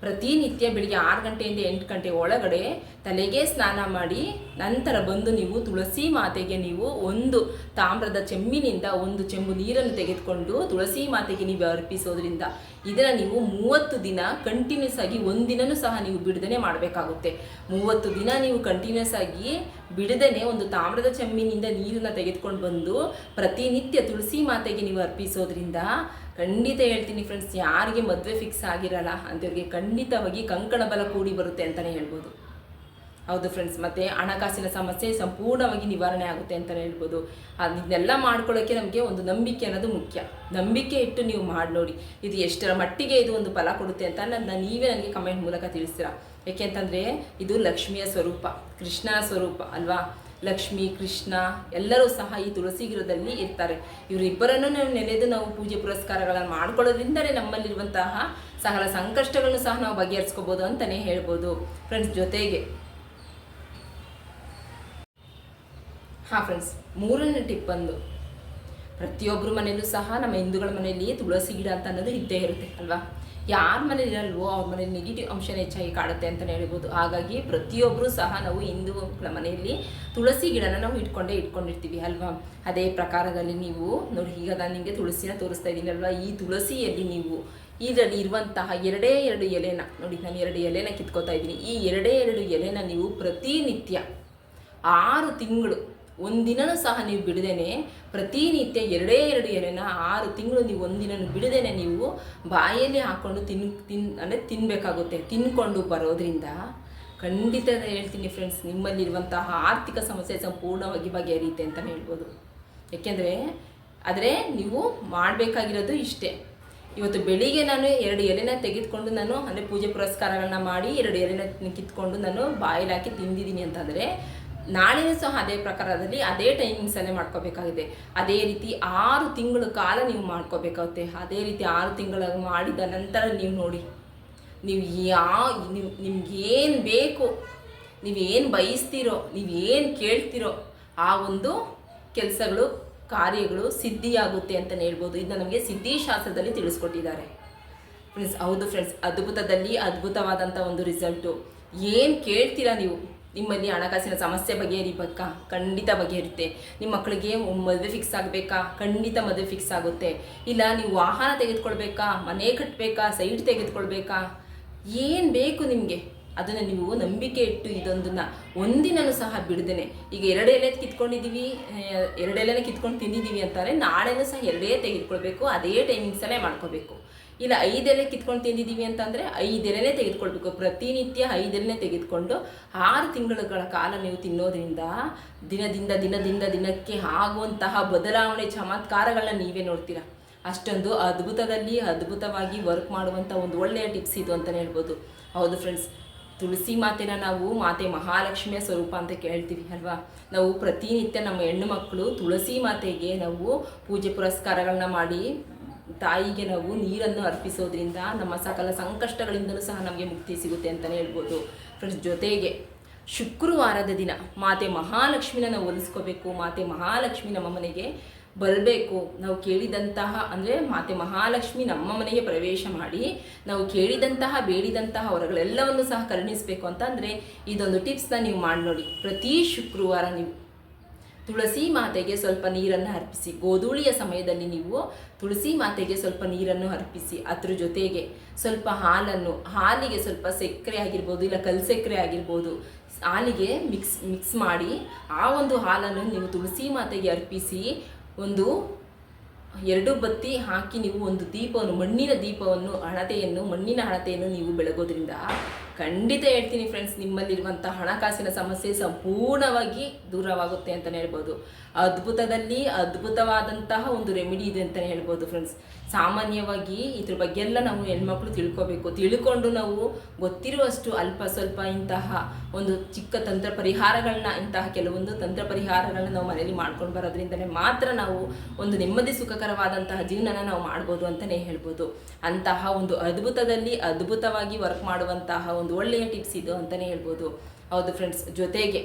ಪ್ರತಿನಿತ್ಯ ಬೆಳಿಗ್ಗೆ ಆರು ಗಂಟೆಯಿಂದ ಎಂಟು ಗಂಟೆ ಒಳಗಡೆ ತಲೆಗೆ ಸ್ನಾನ ಮಾಡಿ ನಂತರ ಬಂದು ನೀವು ತುಳಸಿ ಮಾತೆಗೆ ನೀವು ಒಂದು ತಾಮ್ರದ ಚೆಮ್ಮಿನಿಂದ ಒಂದು ಚೆಂಬು ನೀರನ್ನು ತೆಗೆದುಕೊಂಡು ತುಳಸಿ ಮಾತೆಗೆ ನೀವು ಅರ್ಪಿಸೋದ್ರಿಂದ ಇದನ್ನು ನೀವು ಮೂವತ್ತು ದಿನ ಕಂಟಿನ್ಯೂಸ್ ಆಗಿ ಒಂದಿನನೂ ಸಹ ನೀವು ಬಿಡದೇ ಮಾಡಬೇಕಾಗುತ್ತೆ. ಮೂವತ್ತು ದಿನ ನೀವು ಕಂಟಿನ್ಯೂಸ್ ಆಗಿ ಬಿಡದೇ ಒಂದು ತಾಮ್ರದ ಚೆಮ್ಮಿನಿಂದ ನೀರನ್ನು ತೆಗೆದುಕೊಂಡು ಬಂದು ಪ್ರತಿನಿತ್ಯ ತುಳಸಿ ಮಾತೆಗೆ ನೀವು ಅರ್ಪಿಸೋದ್ರಿಂದ ಖಂಡಿತ ಹೇಳ್ತೀನಿ ಫ್ರೆಂಡ್ಸ್ ಯಾರಿಗೆ ಮದುವೆ ಫಿಕ್ಸ್ ಆಗಿರಲ್ಲ, ಅಂಥವ್ರಿಗೆ ಖಂಡಿತವಾಗಿ ಕಂಕಣ ಬಲ ಕೂಡಿ ಬರುತ್ತೆ ಅಂತಲೇ ಹೇಳ್ಬೋದು. ಹೌದು ಫ್ರೆಂಡ್ಸ್ ಮತ್ತು ಹಣಕಾಸಿನ ಸಮಸ್ಯೆ ಸಂಪೂರ್ಣವಾಗಿ ನಿವಾರಣೆ ಆಗುತ್ತೆ ಅಂತಲೇ ಹೇಳ್ಬೋದು. ಇದನ್ನೆಲ್ಲ ಮಾಡ್ಕೊಳ್ಳೋಕ್ಕೆ ನಮಗೆ ಒಂದು ನಂಬಿಕೆ ಅನ್ನೋದು ಮುಖ್ಯ. ನಂಬಿಕೆ ಇಟ್ಟು ನೀವು ಮಾಡಿ ನೋಡಿ. ಇದು ಎಷ್ಟರ ಮಟ್ಟಿಗೆ ಇದು ಒಂದು ಫಲ ಕೊಡುತ್ತೆ ಅಂತ ನನ್ನ ನೀವೇ ನನಗೆ ಕಮೆಂಟ್ ಮೂಲಕ ತಿಳಿಸ್ತೀರಾ. ಏಕೆಂತಂದರೆ ಇದು ಲಕ್ಷ್ಮಿಯ ಸ್ವರೂಪ, ಕೃಷ್ಣ ಸ್ವರೂಪ ಅಲ್ವಾ? ಲಕ್ಷ್ಮಿ, ಕೃಷ್ಣ ಎಲ್ಲರೂ ಸಹ ಈ ತುಳಸಿ ಗಿಡದಲ್ಲಿ ಇರ್ತಾರೆ. ಇವರಿಬ್ಬರನ್ನು ನಾವು ನೆನೆದು ನಾವು ಪೂಜೆ ಪುರಸ್ಕಾರಗಳನ್ನು ಮಾಡ್ಕೊಳ್ಳೋದ್ರಿಂದಲೇ ನಮ್ಮಲ್ಲಿರುವಂತಹ ಸಕಲ ಸಂಕಷ್ಟಗಳನ್ನು ಸಹ ನಾವು ಬಗೆಹರಿಸ್ಕೋಬೋದು ಅಂತಲೇ ಹೇಳ್ಬೋದು. ಫ್ರೆಂಡ್ಸ್ ಜೊತೆಗೆ ಹಾಂ ಫ್ರೆಂಡ್ಸ್ ಮೂರನೇ ಟಿಪ್ ಬಂದು ಪ್ರತಿಯೊಬ್ಬರ ಮನೆಯಲ್ಲೂ ಸಹ ನಮ್ಮ ಹಿಂದೂಗಳ ಮನೆಯಲ್ಲಿ ತುಳಸಿ ಗಿಡ ಅಂತ ಅನ್ನೋದು ಇದ್ದೇ ಇರುತ್ತೆ, ಅಲ್ವಾ? ಯಾರ ಮನೇಲಿ ಇರಲ್ವೋ ಅವ್ರ ಮನೇಲಿ ನೆಗೆಟಿವ್ ಅಂಶನೇ ಹೆಚ್ಚಾಗಿ ಕಾಡುತ್ತೆ ಅಂತಲೇ ಹೇಳ್ಬೋದು. ಹಾಗಾಗಿ ಪ್ರತಿಯೊಬ್ಬರೂ ಸಹ ನಾವು ಹಿಂದೂಗಳ ಮನೆಯಲ್ಲಿ ತುಳಸಿ ಗಿಡನ ನಾವು ಇಟ್ಕೊಂಡೇ ಇಟ್ಕೊಂಡಿರ್ತೀವಿ, ಅಲ್ವಾ? ಅದೇ ಪ್ರಕಾರದಲ್ಲಿ ನೀವು ನೋಡಿ, ಈಗ ನಾನು ನಿಮಗೆ ತುಳಸಿನ ತೋರಿಸ್ತಾ ಇದ್ದೀನಿ, ಅಲ್ವಾ? ಈ ತುಳಸಿಯಲ್ಲಿ ನೀವು ಇದರಲ್ಲಿ ಇರುವಂತಹ ಎರಡೇ ಎರಡು ಎಲೆನ ನೋಡಿ, ನಾನು ಎರಡು ಎಲೆನ ಕಿತ್ಕೋತಾ ಇದ್ದೀನಿ. ಈ ಎರಡೇ ಎರಡು ಎಲೆನ ನೀವು ಪ್ರತಿನಿತ್ಯ ಆರು ತಿಂಗಳು ಒಂದಿನನೂ ಸಹ ನೀವು ಬಿಡದೇನೆ, ಪ್ರತಿನಿತ್ಯ ಎರಡೇ ಎರಡು ಎಲೆನ ಆರು ತಿಂಗಳು ನೀವು ಒಂದಿನೂ ಬಿಡದೇನೆ ನೀವು ಬಾಯಲ್ಲಿ ಹಾಕ್ಕೊಂಡು ತಿನ್ ತಿನ್, ಅಂದರೆ ತಿನ್ನಬೇಕಾಗುತ್ತೆ ತಿನ್ಕೊಂಡು ಬರೋದ್ರಿಂದ. ಖಂಡಿತ ಹೇಳ್ತೀನಿ ಫ್ರೆಂಡ್ಸ್ ನಿಮ್ಮಲ್ಲಿರುವಂತಹ ಆರ್ಥಿಕ ಸಮಸ್ಯೆ ಸಂಪೂರ್ಣವಾಗಿ ಬಗೆಹರಿಯುತ್ತೆ ಅಂತಲೇ ಹೇಳ್ಬೋದು. ಯಾಕೆಂದರೆ, ಆದರೆ ನೀವು ಮಾಡಬೇಕಾಗಿರೋದು ಇಷ್ಟೇ. ಇವತ್ತು ಬೆಳಿಗ್ಗೆ ನಾನು ಎರಡು ಎಲೆನ ತೆಗೆದುಕೊಂಡು ನಾನು, ಅಂದರೆ ಪೂಜೆ ಪುರಸ್ಕಾರಗಳನ್ನ ಮಾಡಿ ಎರಡು ಎಲೆನ ಕಿತ್ಕೊಂಡು ನಾನು ಬಾಯಲ್ಲಿ ಹಾಕಿ ತಿಂದಿದ್ದೀನಿ ಅಂತಂದರೆ ನಾಳೆನೂ ಸಹ ಅದೇ ಪ್ರಕಾರದಲ್ಲಿ ಅದೇ ಟೈಮಿಂಗ್ಸನ್ನೇ ಮಾಡ್ಕೋಬೇಕಾಗಿದೆ. ಅದೇ ರೀತಿ ಆರು ತಿಂಗಳ ಕಾಲ ನೀವು ಮಾಡ್ಕೋಬೇಕಾಗುತ್ತೆ. ಅದೇ ರೀತಿ ಆರು ತಿಂಗಳ ಮಾಡಿದ ನಂತರ ನೀವು ನೋಡಿ. ನೀವು ಯಾವ ನೀವು, ನಿಮ್ಗೇನು ಬೇಕು, ನೀವೇನು ಬಯಸ್ತೀರೋ, ನೀವೇನು ಕೇಳ್ತೀರೋ ಆ ಒಂದು ಕೆಲಸಗಳು, ಕಾರ್ಯಗಳು ಸಿದ್ಧಿಯಾಗುತ್ತೆ ಅಂತಲೇ ಹೇಳ್ಬೋದು. ಇದನ್ನ ನಮಗೆ ಸಿದ್ಧಿಶಾಸ್ತ್ರದಲ್ಲಿ ತಿಳಿಸ್ಕೊಟ್ಟಿದ್ದಾರೆ. ಫ್ರೆಂಡ್ಸ್ ಹೌದು ಫ್ರೆಂಡ್ಸ್ ಅದ್ಭುತದಲ್ಲಿ ಅದ್ಭುತವಾದಂಥ ಒಂದು ರಿಸಲ್ಟು ಏನು ಕೇಳ್ತೀರಾ ನೀವು? ನಿಮ್ಮಲ್ಲಿ ಹಣಕಾಸಿನ ಸಮಸ್ಯೆ ಬಗೆಹರಿಬೇಕಾ? ಖಂಡಿತ ಬಗೆಹರುತ್ತೆ ನಿಮ್ಮ ಮಕ್ಕಳಿಗೆ ಮದುವೆ ಫಿಕ್ಸ್ ಆಗಬೇಕಾ? ಖಂಡಿತ ಮದುವೆ ಫಿಕ್ಸ್ ಆಗುತ್ತೆ. ಇಲ್ಲ, ನೀವು ವಾಹನ ತೆಗೆದುಕೊಳ್ಬೇಕಾ? ಮನೆ ಕಟ್ಟಬೇಕಾ ಸೈಟ್ ತೆಗೆದುಕೊಳ್ಬೇಕಾ? ಏನು ಬೇಕು ನಿಮಗೆ? ಅದನ್ನು ನೀವು ನಂಬಿಕೆ ಇಟ್ಟು ಇದೊಂದನ್ನು ಒಂದಿನೂ ಸಹ ಬಿಡದೇನೆ. ಈಗ ಎರಡು ಎಲೆ ಕಿತ್ಕೊಂಡಿದ್ದೀವಿ ಎರಡು ಎಲೆನೇ ಕಿತ್ಕೊಂಡು ತಿಂದಿದ್ದೀವಿ ಅಂತಾರೆ, ನಾಳೆನೂ ಸಹ ಎರಡೇ ತೆಗೆದುಕೊಳ್ಬೇಕು, ಅದೇ ಟೈಮಿಂಗ್ಸಲ್ಲೇ ಮಾಡ್ಕೋಬೇಕು. ಇಲ್ಲ ಐದೆಲೆ ಕಿತ್ಕೊಂಡು ತಿಂದಿದ್ದೀವಿ ಅಂತಂದರೆ ಐದೆಲೆನೇ ತೆಗೆದುಕೊಳ್ಬೇಕು. ಪ್ರತಿನಿತ್ಯ ಐದೆಲೆನೇ ತೆಗೆದುಕೊಂಡು ಆರು ತಿಂಗಳುಗಳ ಕಾಲ ನೀವು ತಿನ್ನೋದ್ರಿಂದ ದಿನದಿಂದ ದಿನದಿಂದ ದಿನಕ್ಕೆ ಆಗುವಂತಹ ಬದಲಾವಣೆ ಚಮತ್ಕಾರಗಳನ್ನ ನೀವೇ ನೋಡ್ತೀರಾ. ಅಷ್ಟೊಂದು ಅದ್ಭುತದಲ್ಲಿ ಅದ್ಭುತವಾಗಿ ವರ್ಕ್ ಮಾಡುವಂಥ ಒಂದು ಒಳ್ಳೆಯ ಟಿಪ್ಸ್ ಇದು ಅಂತಲೇ ಹೇಳ್ಬೋದು. ಹೌದು ಫ್ರೆಂಡ್ಸ್ ತುಳಸಿ ಮಾತೆನ ನಾವು ಮಾತೆ ಮಹಾಲಕ್ಷ್ಮಿಯ ಸ್ವರೂಪ ಅಂತ ಕೇಳ್ತೀವಿ ಅಲ್ವಾ? ನಾವು ಪ್ರತಿನಿತ್ಯ ನಮ್ಮ ಹೆಣ್ಣು ಮಕ್ಕಳು ತುಳಸಿ ಮಾತೆಗೆ ನಾವು ಪೂಜೆ ಪುರಸ್ಕಾರಗಳನ್ನ ಮಾಡಿ ತಾಯಿಗೆ ನಾವು ನೀರನ್ನು ಅರ್ಪಿಸೋದ್ರಿಂದ ನಮ್ಮ ಸಕಲ ಸಂಕಷ್ಟಗಳಿಂದಲೂ ಸಹ ನಮಗೆ ಮುಕ್ತಿ ಸಿಗುತ್ತೆ ಅಂತಲೇ ಹೇಳ್ಬೋದು. ಫ್ರೆಂಡ್ಸ್ ಜೊತೆಗೆ ಶುಕ್ರವಾರದ ದಿನ ಮಾತೆ ಮಹಾಲಕ್ಷ್ಮಿನ ನಾವು ಒಲಿಸ್ಕೋಬೇಕು ಮಾತೆ ಮಹಾಲಕ್ಷ್ಮಿ ನಮ್ಮ ಮನೆಗೆ ಬರಬೇಕು. ನಾವು ಕೇಳಿದಂತಹ ಅಂದರೆ ಮಾತೆ ಮಹಾಲಕ್ಷ್ಮಿ ನಮ್ಮ ಮನೆಗೆ ಪ್ರವೇಶ ಮಾಡಿ ನಾವು ಕೇಳಿದಂತಹ, ಬೇಡಿದಂತಹ ಹೊರಗಳೆಲ್ಲವನ್ನು ಸಹ ಕರುಣಿಸಬೇಕು ಅಂತಂದರೆ ಇದೊಂದು ಟಿಪ್ಸ್ನ ನೀವು ಮಾಡಿ ನೋಡಿ. ಪ್ರತಿ ಶುಕ್ರವಾರ ನೀವು ತುಳಸಿ ಮಾತೆಗೆ ಸ್ವಲ್ಪ ನೀರನ್ನು ಅರ್ಪಿಸಿ. ಗೋಧೂಳಿಯ ಸಮಯದಲ್ಲಿ ನೀವು ತುಳಸಿ ಮಾತೆಗೆ ಸ್ವಲ್ಪ ನೀರನ್ನು ಅರ್ಪಿಸಿ. ಅದ್ರ ಜೊತೆಗೆ ಸ್ವಲ್ಪ ಹಾಲನ್ನು, ಹಾಲಿಗೆ ಸ್ವಲ್ಪ ಸಕ್ಕರೆ ಆಗಿರ್ಬೋದು ಇಲ್ಲ ಕಲ್ ಸಕ್ಕರೆ ಆಗಿರ್ಬೋದು ಹಾಲಿಗೆ ಮಿಕ್ಸ್ ಮಿಕ್ಸ್ ಮಾಡಿ ಆ ಒಂದು ಹಾಲನ್ನು ನೀವು ತುಳಸಿ ಮಾತೆಗೆ ಅರ್ಪಿಸಿ ಒಂದು ಎರಡು ಬತ್ತಿ ಹಾಕಿ ನೀವು ಒಂದು ದೀಪವನ್ನು ಮಣ್ಣಿನ ದೀಪವನ್ನು ಹಣತೆಯನ್ನು ಮಣ್ಣಿನ ಹಣತೆಯನ್ನು ನೀವು ಬೆಳಗೋದ್ರಿಂದ ಖಂಡಿತ ಹೇಳ್ತೀನಿ ಫ್ರೆಂಡ್ಸ್ ನಿಮ್ಮಲ್ಲಿರುವಂಥ ಹಣಕಾಸಿನ ಸಮಸ್ಯೆ ಸಂಪೂರ್ಣವಾಗಿ ದೂರವಾಗುತ್ತೆ ಅಂತಲೇ ಹೇಳ್ಬೋದು. ಅದ್ಭುತದಲ್ಲಿ ಅದ್ಭುತವಾದಂತಹ ಒಂದು ರೆಮಿಡಿ ಇದೆ ಅಂತಲೇ ಹೇಳ್ಬೋದು ಫ್ರೆಂಡ್ಸ್ ಸಾಮಾನ್ಯವಾಗಿ ಇದ್ರ ಬಗ್ಗೆ ಎಲ್ಲ ನಾವು ಹೆಣ್ಮಕ್ಳು ತಿಳ್ಕೊಬೇಕು. ತಿಳ್ಕೊಂಡು ನಾವು ಗೊತ್ತಿರುವಷ್ಟು ಅಲ್ಪ ಸ್ವಲ್ಪ ಇಂತಹ ಒಂದು ಚಿಕ್ಕ ತಂತ್ರ ಪರಿಹಾರಗಳನ್ನ, ಇಂತಹ ಕೆಲವೊಂದು ತಂತ್ರ ಪರಿಹಾರಗಳನ್ನ ನಾವು ಮನೆಯಲ್ಲಿ ಮಾಡ್ಕೊಂಡು ಬರೋದ್ರಿಂದಲೇ ಮಾತ್ರ ನಾವು ಒಂದು ನೆಮ್ಮದಿ ಸುಖಕರವಾದಂತಹ ಜೀವನನ ನಾವು ಮಾಡ್ಬೋದು ಅಂತಲೇ ಹೇಳ್ಬೋದು. ಅಂತಹ ಒಂದು ಅದ್ಭುತದಲ್ಲಿ ಅದ್ಭುತವಾಗಿ ವರ್ಕ್ ಮಾಡುವಂತಹ ಒಂದು ಒಳ್ಳೆಯ ಟಿಪ್ಸ್ ಇದು ಅಂತಲೇ ಹೇಳ್ಬೋದು. ಹೌದು ಫ್ರೆಂಡ್ಸ್ ಜೊತೆಗೆ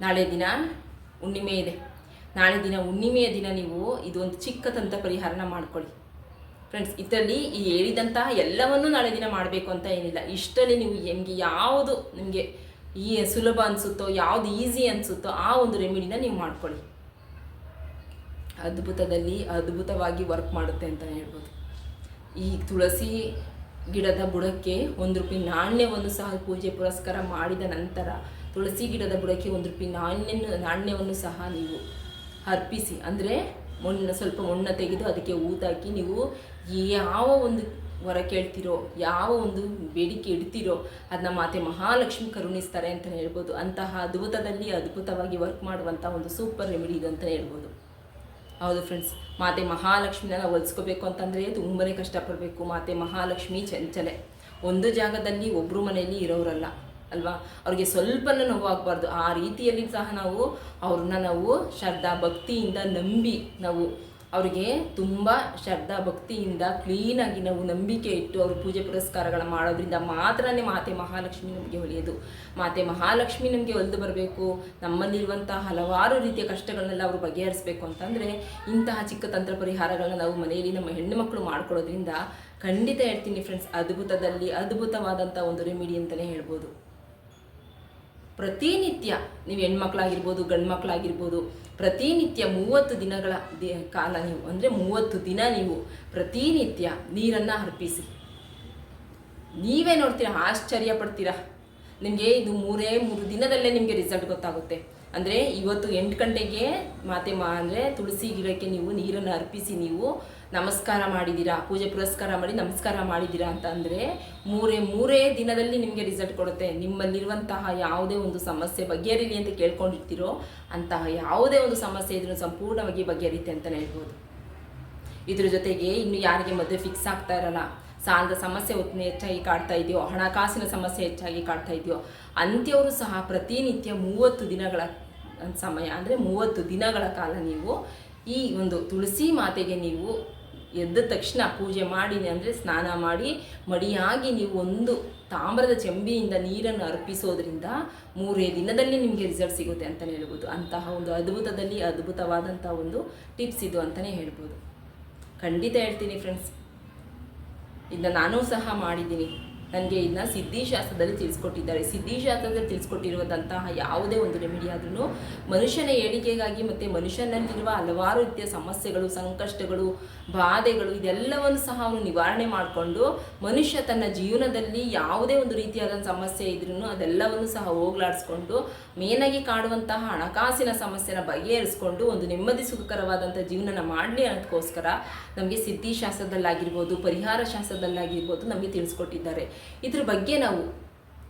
ನಾಳೆ ದಿನ ಹುಣ್ಣಿಮೆ ಇದೆ. ನಾಳೆ ದಿನ ಹುಣ್ಣಿಮೆಯ ದಿನ ನೀವು ಇದೊಂದು ಚಿಕ್ಕ ತಂತ್ರ ಪರಿಹಾರನ ಮಾಡ್ಕೊಳ್ಳಿ. ಫ್ರೆಂಡ್ಸ್ ಇದರಲ್ಲಿ ಈ ಹೇಳಿದಂತಹ ಎಲ್ಲವನ್ನೂ ನಾಳೆ ದಿನ ಮಾಡಬೇಕು ಅಂತ ಏನಿಲ್ಲ. ಇಷ್ಟರಲ್ಲಿ ನೀವು ಹೆಂಗೆ ಯಾವುದು ನಿಮಗೆ ಈ ಸುಲಭ ಅನಿಸುತ್ತೋ, ಯಾವುದು ಈಸಿ ಅನಿಸುತ್ತೋ ಆ ಒಂದು ರೆಮಿಡಿನ ನೀವು ಮಾಡ್ಕೊಳ್ಳಿ. ಅದ್ಭುತದಲ್ಲಿ ಅದ್ಭುತವಾಗಿ ವರ್ಕ್ ಮಾಡುತ್ತೆ ಅಂತಲೇ ಹೇಳ್ಬೋದು. ಈ ತುಳಸಿ ಗಿಡದ ಬುಡಕ್ಕೆ ಒಂದು ರೂಪಾಯಿ ನಾಣ್ಯವನ್ನು ಸಹ ಪೂಜೆ ಪುರಸ್ಕಾರ ಮಾಡಿದ ನಂತರ ತುಳಸಿ ಗಿಡದ ಬುಡಕ್ಕೆ ಒಂದು ರೂಪಾಯಿ ನಾಣ್ಯ ನಾಣ್ಯವನ್ನು ಸಹ ನೀವು ಅರ್ಪಿಸಿ. ಅಂದರೆ ಮಣ್ಣ ಸ್ವಲ್ಪ ಮಣ್ಣ ತೆಗೆದು ಅದಕ್ಕೆ ಊತಾಕಿ ನೀವು ಯಾವ ಒಂದು ವರ ಕೇಳ್ತಿರೋ, ಯಾವ ಒಂದು ಬೇಡಿಕೆ ಇಡ್ತಿರೋ ಅದನ್ನ ಮಾತೆ ಮಹಾಲಕ್ಷ್ಮಿ ಕರುಣಿಸ್ತಾರೆ ಅಂತಲೇ ಹೇಳ್ಬೋದು. ಅಂತಹ ಅದ್ಭುತದಲ್ಲಿ ಅದ್ಭುತವಾಗಿ ವರ್ಕ್ ಮಾಡುವಂಥ ಒಂದು ಸೂಪರ್ ರೆಮಿಡಿ ಇದು ಅಂತಲೇ ಹೇಳ್ಬೋದು. ಹೌದು ಫ್ರೆಂಡ್ಸ್ ಮಾತೆ ಮಹಾಲಕ್ಷ್ಮಿನ ನಾವು ಹೊಲಿಸ್ಕೋಬೇಕು ಅಂತಂದರೆ ತುಂಬಾ ಕಷ್ಟಪಡಬೇಕು. ಮಾತೆ ಮಹಾಲಕ್ಷ್ಮಿ ಚಂಚಲೆ ಒಂದು ಜಾಗದಲ್ಲಿ ಒಬ್ಬರು ಮನೆಯಲ್ಲಿ ಇರೋರಲ್ಲ, ಅಲ್ವಾ? ಅವ್ರಿಗೆ ಸ್ವಲ್ಪನೂ ನೋವಾಗಬಾರ್ದು. ಆ ರೀತಿಯಲ್ಲಿ ಸಹ ನಾವು ಅವ್ರನ್ನ ನಾವು ಶ್ರದ್ಧಾ ಭಕ್ತಿಯಿಂದ ನಂಬಿ ನಾವು ಅವರಿಗೆ ತುಂಬ ಶ್ರದ್ಧಾ ಭಕ್ತಿಯಿಂದ ಕ್ಲೀನಾಗಿ ನಾವು ನಂಬಿಕೆ ಇಟ್ಟು ಅವರು ಪೂಜೆ ಪುರಸ್ಕಾರಗಳ ಮಾಡೋದ್ರಿಂದ ಮಾತ್ರನೇ ಮಾತೆ ಮಹಾಲಕ್ಷ್ಮಿ ನಮಗೆ ಹೊಲಿಯೋದು ಮಾತೆ ಮಹಾಲಕ್ಷ್ಮಿ ನಮಗೆ ಒಲಿದು ಬರಬೇಕು ನಮ್ಮಲ್ಲಿರುವಂಥ ಹಲವಾರು ರೀತಿಯ ಕಷ್ಟಗಳನ್ನೆಲ್ಲ ಅವರು ಬಗೆಹರಿಸಬೇಕು ಅಂತಂದರೆ ಇಂತಹ ಚಿಕ್ಕ ತಂತ್ರ ಪರಿಹಾರಗಳನ್ನ ನಾವು ಮನೆಯಲ್ಲಿ ನಮ್ಮ ಹೆಣ್ಣು ಮಕ್ಕಳು ಮಾಡ್ಕೊಳ್ಳೋದ್ರಿಂದ ಖಂಡಿತ ಹೇಳ್ತೀನಿ ಫ್ರೆಂಡ್ಸ್ ಅದ್ಭುತದಲ್ಲಿ ಅದ್ಭುತವಾದಂಥ ಒಂದು ರೆಮಿಡಿ ಅಂತಲೇ ಹೇಳ್ಬೋದು. ಪ್ರತಿನಿತ್ಯ ನೀವು ಹೆಣ್ಮಕ್ಳಾಗಿರ್ಬೋದು ಗಂಡು ಮಕ್ಕಳಾಗಿರ್ಬೋದು ಪ್ರತಿನಿತ್ಯ ಮೂವತ್ತು ದಿನಗಳ ಕಾಲ ನೀವು, ಅಂದರೆ ಮೂವತ್ತು ದಿನ ನೀವು ಪ್ರತಿನಿತ್ಯ ನೀರನ್ನು ಅರ್ಪಿಸಿ. ನೀವೇ ನೋಡ್ತೀರಾ ಆಶ್ಚರ್ಯ ಪಡ್ತೀರಾ ನಿಮಗೆ ಇದು ಮೂರೇ ಮೂರು ದಿನದಲ್ಲೇ ನಿಮಗೆ ರಿಸಲ್ಟ್ ಗೊತ್ತಾಗುತ್ತೆ. ಅಂದರೆ ಇವತ್ತು ಎಂಟು ಗಂಟೆಗೆ ಮಾತೆ ಮಾ ಅಂದರೆ ತುಳಸಿ ಗಿಡಕ್ಕೆ ನೀವು ನೀರನ್ನು ಅರ್ಪಿಸಿ ನೀವು ನಮಸ್ಕಾರ ಮಾಡಿದ್ದೀರಾ, ಪೂಜೆ ಪುರಸ್ಕಾರ ಮಾಡಿ ನಮಸ್ಕಾರ ಮಾಡಿದ್ದೀರಾ ಅಂತ ಅಂದರೆ ಮೂರೇ ಮೂರೇ ದಿನದಲ್ಲಿ ನಿಮಗೆ ರಿಸಲ್ಟ್ ಕೊಡುತ್ತೆ. ನಿಮ್ಮಲ್ಲಿರುವಂತಹ ಯಾವುದೇ ಒಂದು ಸಮಸ್ಯೆ ಬಗೆಹರಿಲಿ ಅಂತ ಕೇಳ್ಕೊಂಡಿರ್ತೀರೋ ಅಂತಹ ಯಾವುದೇ ಒಂದು ಸಮಸ್ಯೆ ಇದ್ರೂ ಸಂಪೂರ್ಣವಾಗಿ ಬಗೆಹರಿತೆ ಅಂತಲೇ ಹೇಳ್ಬೋದು. ಇದ್ರ ಜೊತೆಗೆ ಇನ್ನು ಯಾರಿಗೆ ಮದುವೆ ಫಿಕ್ಸ್ ಆಗ್ತಾ ಇರಲ್ಲ ಸಾಲದ ಸಮಸ್ಯೆ ಹೆಚ್ಚಾಗಿ ಕಾಡ್ತಾ ಇದೆಯೋ, ಹಣಕಾಸಿನ ಸಮಸ್ಯೆ ಹೆಚ್ಚಾಗಿ ಕಾಡ್ತಾ ಇದೆಯೋ, ಅಂತ್ಯವರು ಸಹ ಪ್ರತಿನಿತ್ಯ ಮೂವತ್ತು ದಿನಗಳ ಸಮಯ, ಅಂದರೆ ಮೂವತ್ತು ದಿನಗಳ ಕಾಲ ನೀವು ಈ ಒಂದು ತುಳಸಿ ಮಾತೆಗೆ ನೀವು ಎದ್ದ ತಕ್ಷಣ ಪೂಜೆ ಮಾಡಿ, ಅಂದರೆ ಸ್ನಾನ ಮಾಡಿ, ಮಡಿಯಾಗಿ ನೀವು ಒಂದು ತಾಮ್ರದ ಚೆಂಬಿಯಿಂದ ನೀರನ್ನು ಅರ್ಪಿಸೋದ್ರಿಂದ ಮೂರೇ ದಿನದಲ್ಲಿ ನಿಮಗೆ ರಿಸಲ್ಟ್ ಸಿಗುತ್ತೆ ಅಂತಲೇ ಹೇಳ್ಬೋದು. ಅಂತಹ ಒಂದು ಅದ್ಭುತದಲ್ಲಿ ಅದ್ಭುತವಾದಂಥ ಒಂದು ಟಿಪ್ಸ್ ಇದು ಅಂತಲೇ ಹೇಳ್ಬೋದು. ಖಂಡಿತ ಹೇಳ್ತೀನಿ ಫ್ರೆಂಡ್ಸ್ ಇದನ್ನ ನಾನು ಸಹ ಮಾಡಿದ್ದೀನಿ. ನನಗೆ ಇದನ್ನ ಸಿದ್ಧಿಶಾಸ್ತ್ರದಲ್ಲಿ ತಿಳಿಸ್ಕೊಟ್ಟಿದ್ದಾರೆ. ಸಿದ್ಧಿಶಾಸ್ತ್ರದಲ್ಲಿ ತಿಳಿಸ್ಕೊಟ್ಟಿರುವಂತಹ ಯಾವುದೇ ಒಂದು ರೆಮಿಡಿ ಆದ್ರೂ ಮನುಷ್ಯನ ಏಳಿಗೆಗಾಗಿ ಮತ್ತು ಮನುಷ್ಯನಲ್ಲಿರುವ ಹಲವಾರು ರೀತಿಯ ಸಮಸ್ಯೆಗಳು, ಸಂಕಷ್ಟಗಳು, ಬಾಧೆಗಳು ಇದೆಲ್ಲವನ್ನು ಸಹ ಅವನು ನಿವಾರಣೆ ಮಾಡಿಕೊಂಡು ಮನುಷ್ಯ ತನ್ನ ಜೀವನದಲ್ಲಿ ಯಾವುದೇ ಒಂದು ರೀತಿಯಾದ ಸಮಸ್ಯೆ ಇದ್ರೂ ಅದೆಲ್ಲವನ್ನು ಸಹ ಹೋಗ್ಲಾಡಿಸ್ಕೊಂಡು ಮೇನಾಗಿ ಕಾಡುವಂತಹ ಹಣಕಾಸಿನ ಸಮಸ್ಯೆನ ಬಗೆಹರಿಸ್ಕೊಂಡು ಒಂದು ನೆಮ್ಮದಿ ಸುಖಕರವಾದಂಥ ಜೀವನನ ಮಾಡಲಿ ಅನ್ನೋದಕ್ಕೋಸ್ಕರ ನಮಗೆ ಸಿದ್ಧಿಶಾಸ್ತ್ರದಲ್ಲಾಗಿರ್ಬೋದು ಪರಿಹಾರ ಶಾಸ್ತ್ರದಲ್ಲಾಗಿರ್ಬೋದು ನಮಗೆ ತಿಳಿಸ್ಕೊಟ್ಟಿದ್ದಾರೆ. ಇದ್ರ ಬಗ್ಗೆ ನಾವು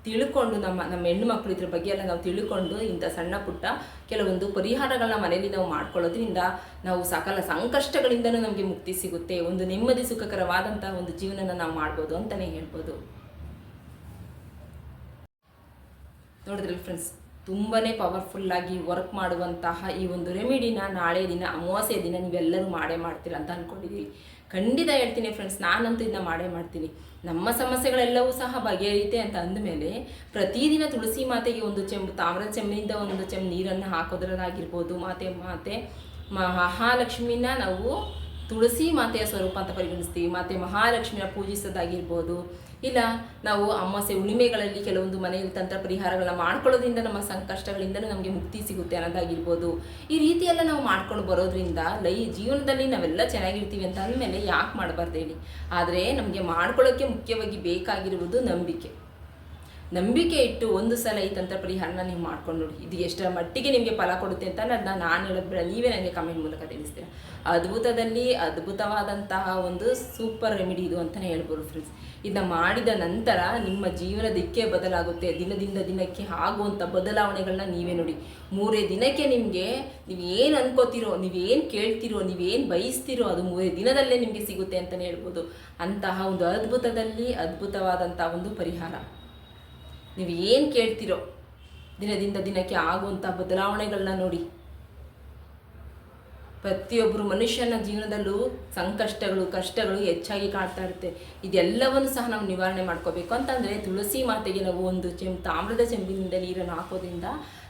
ತಿಳ್ಕೊಂಡು ನಮ್ಮ ನಮ್ಮ ಹೆಣ್ಣು ಮಕ್ಕಳು ಇದ್ರ ಬಗ್ಗೆ ಎಲ್ಲ ನಾವು ತಿಳ್ಕೊಂಡು ಇಂಥ ಸಣ್ಣ ಪುಟ್ಟ ಕೆಲವೊಂದು ಪರಿಹಾರಗಳನ್ನ ಮನೆಯಲ್ಲಿ ನಾವು ಮಾಡ್ಕೊಳ್ಳೋದ್ರಿಂದ ನಾವು ಸಕಲ ಸಂಕಷ್ಟಗಳಿಂದನೂ ನಮಗೆ ಮುಕ್ತಿ ಸಿಗುತ್ತೆ. ಒಂದು ನೆಮ್ಮದಿ ಸುಖಕರವಾದಂಥ ಒಂದು ಜೀವನನ ನಾವು ಮಾಡ್ಬೋದು ಅಂತಲೇ ಹೇಳ್ಬೋದು. ನೋಡಿದ್ರಲ್ಲ ಫ್ರೆಂಡ್ಸ್ ತುಂಬಾ ಪವರ್ಫುಲ್ಲಾಗಿ ವರ್ಕ್ ಮಾಡುವಂತಹ ಈ ಒಂದು ರೆಮಿಡಿನ ನಾಳೆ ದಿನ, ಅಮಾವಾಸ್ಯೆ ದಿನ ನೀವೆಲ್ಲರೂ ಮಾಡೇ ಮಾಡ್ತೀರ ಅಂತ ಅಂದ್ಕೊಂಡಿದ್ದೀವಿ ಖಂಡಿತ ಹೇಳ್ತೀನಿ ಫ್ರೆಂಡ್ಸ್ ನಾನಂತೂ ಇದನ್ನ ಮಾಡೇ ಮಾಡ್ತೀನಿ. ನಮ್ಮ ಸಮಸ್ಯೆಗಳೆಲ್ಲವೂ ಸಹ ಬಗೆಹರಿಯುತ್ತೆ ಅಂತ ಅಂದಮೇಲೆ ಪ್ರತಿದಿನ ತುಳಸಿ ಮಾತೆಗೆ ಒಂದು ಚೆಂಬು ತಾಮ್ರದ ಚೆಂಬಿನಿಂದ ಒಂದು ಚೆಂಬು ನೀರನ್ನು ಹಾಕೋದ್ರಲ್ಲಾಗಿರ್ಬೋದು, ಮಾತೆ ಮಾತೆ ಮಹಾಲಕ್ಷ್ಮಿನ ನಾವು ತುಳಸಿ ಮಾತೆಯ ಸ್ವರೂಪ ಅಂತ ಪರಿಗಣಿಸ್ತೀವಿ. ಮತ್ತು ಮಹಾಲಕ್ಷ್ಮಿನ ಪೂಜಿಸೋದಾಗಿರ್ಬೋದು ಇಲ್ಲ, ನಾವು ಅಮಾವಾಸ್ಯೆ ಉಳಿಮೆಗಳಲ್ಲಿ ಕೆಲವೊಂದು ಮನೆಯಲ್ಲಿ ತಂತ್ರ ಪರಿಹಾರಗಳನ್ನ ಮಾಡ್ಕೊಳ್ಳೋದ್ರಿಂದ ನಮ್ಮ ಸಂಕಷ್ಟಗಳಿಂದಲೂ ನಮಗೆ ಮುಕ್ತಿ ಸಿಗುತ್ತೆ ಅನ್ನೋದಾಗಿರ್ಬೋದು. ಈ ರೀತಿ ಎಲ್ಲ ನಾವು ಮಾಡ್ಕೊಂಡು ಬರೋದ್ರಿಂದ ಲೈ ಜೀವನದಲ್ಲಿ ನಾವೆಲ್ಲ ಚೆನ್ನಾಗಿರ್ತೀವಿ ಅಂತ ಅಂದಮೇಲೆ ಯಾಕೆ ಮಾಡಬಾರ್ದು ಹೇಳಿ? ಆದರೆ ನಮಗೆ ಮಾಡ್ಕೊಳ್ಳೋಕ್ಕೆ ಮುಖ್ಯವಾಗಿ ಬೇಕಾಗಿರುವುದು ನಂಬಿಕೆ. ನಂಬಿಕೆ ಇಟ್ಟು ಒಂದು ಸಲ ಈ ತಂತ್ರ ಪರಿಹಾರನ ನೀವು ಮಾಡ್ಕೊಂಡು ನೋಡಿ. ಇದು ಎಷ್ಟರ ಮಟ್ಟಿಗೆ ನಿಮಗೆ ಫಲ ಕೊಡುತ್ತೆ ಅಂತ ಅದನ್ನ ನಾನು ಹೇಳೋದು ಬೇಡ. ನೀವೇ ನನಗೆ ಕಮೆಂಟ್ ಮೂಲಕ ತಿಳಿಸ್ತೀರ? ಅದ್ಭುತದಲ್ಲಿ ಅದ್ಭುತವಾದಂತಹ ಒಂದು ಸೂಪರ್ ರೆಮಿಡಿ ಇದು ಅಂತಲೇ ಹೇಳ್ಬೋದು ಫ್ರೆಂಡ್ಸ್ ಇದನ್ನ ಮಾಡಿದ ನಂತರ ನಿಮ್ಮ ಜೀವನ ದಿಕ್ಕೇ ಬದಲಾಗುತ್ತೆ. ದಿನದಿಂದ ದಿನಕ್ಕೆ ಆಗುವಂಥ ಬದಲಾವಣೆಗಳನ್ನ ನೀವೇ ನೋಡಿ. ಮೂರೇ ದಿನಕ್ಕೆ ನಿಮಗೆ ನೀವು ಏನು ಅನ್ಕೋತಿರೋ, ನೀವೇನು ಕೇಳ್ತಿರೋ, ನೀವೇನು ಬಯಸ್ತಿರೋ ಅದು ಮೂರೇ ದಿನದಲ್ಲೇ ನಿಮಗೆ ಸಿಗುತ್ತೆ ಅಂತಲೇ ಹೇಳ್ಬೋದು. ಅಂತಹ ಒಂದು ಅದ್ಭುತದಲ್ಲಿ ಅದ್ಭುತವಾದಂಥ ಒಂದು ಪರಿಹಾರ. ನೀವು ಏನು ಕೇಳ್ತಿರೋ ದಿನದಿಂದ ದಿನಕ್ಕೆ ಆಗುವಂಥ ಬದಲಾವಣೆಗಳನ್ನ ನೋಡಿ. ಪ್ರತಿಯೊಬ್ಬರು ಮನುಷ್ಯನ ಜೀವನದಲ್ಲೂ ಸಂಕಷ್ಟಗಳು, ಕಷ್ಟಗಳು ಹೆಚ್ಚಾಗಿ ಕಾಡ್ತಾ ಇರುತ್ತೆ. ಇದೆಲ್ಲವನ್ನು ಸಹ ನಾವು ನಿವಾರಣೆ ಮಾಡ್ಕೋಬೇಕು. ಅಂತಂದರೆ ತುಳಸಿ ಮಾತೆಗೆ ನಾವು ಒಂದು ಚೆಂಬು, ತಾಮ್ರದ ಚೆಂಬಿನಿಂದ ನೀರನ್ನು ಹಾಕೋದ್ರಿಂದ